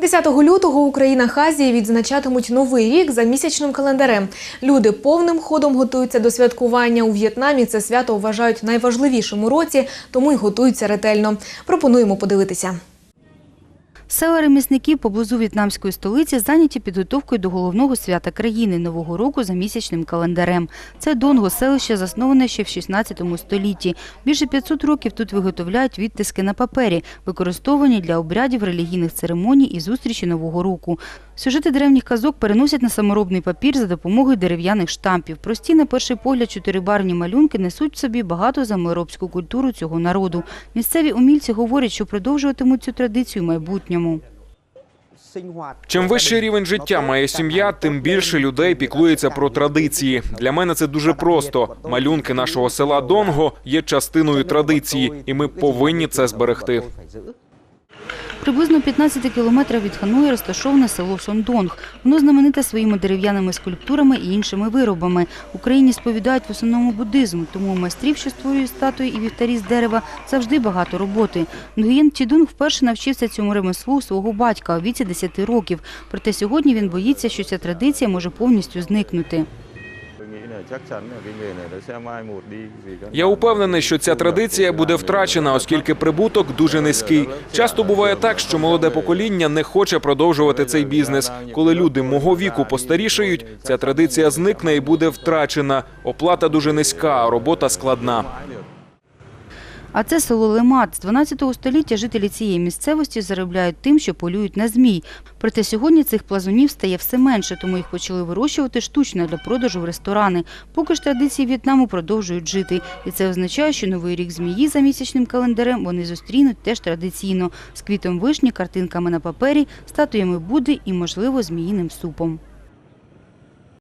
10 лютого у країнах Азії відзначатимуть новий рік за місячним календарем. Люди повним ходом готуються до святкування. У В'єтнамі це свято вважають найважливішим у році, тому й готуються ретельно. Пропонуємо подивитися. Села ремісників поблизу в'єтнамської столиці зайняті підготовкою до головного свята країни – Нового року за місячним календарем. Це Донго, селище засноване ще в 16 столітті. Більше 500 років тут виготовляють відтиски на папері, використовані для обрядів, релігійних церемоній і зустрічі Нового року. Сюжети древніх казок переносять на саморобний папір за допомогою дерев'яних штампів. Прості, на перший погляд, чотирибарвні малюнки несуть в собі багато заморобську культуру цього народу. Місцеві умільці говорять, що продовжуватимуть цю традицію в майбутньому. Чим вищий рівень життя має сім'я, тим більше людей піклується про традиції. Для мене це дуже просто. Малюнки нашого села Донго є частиною традиції, і ми повинні це зберегти. Приблизно 15 кілометрах від Ханої розташоване село Сондонг. Воно знамените своїми дерев'яними скульптурами і іншими виробами. Україні сповідають в основному буддизм, тому у майстрів, що створюють статуї і вівтарі з дерева, завжди багато роботи. Нгуєн Чідунг вперше навчився цьому ремеслу свого батька у віці 10 років. Проте сьогодні він боїться, що ця традиція може повністю зникнути. Là chắc chắn là cái nghề này nó sẽ mai một đi vì các Я упевнений, що ця традиція буде втрачена, оскільки прибуток дуже низький. Часто буває так, що молоде покоління не хоче продовжувати цей бізнес. Коли люди мого віку постарішають, ця традиція зникне і буде втрачена. Оплата дуже низька, а робота складна. А це село Лемат. З 12 століття жителі цієї місцевості заробляють тим, що полюють на змій. Проте сьогодні цих плазунів стає все менше, тому їх почали вирощувати штучно для продажу в ресторани. Поки ж традиції В'єтнаму продовжують жити. І це означає, що новий рік змії за місячним календарем вони зустрінуть теж традиційно з квітом вишні, картинками на папері, статуями Будди і, можливо, зміїним супом.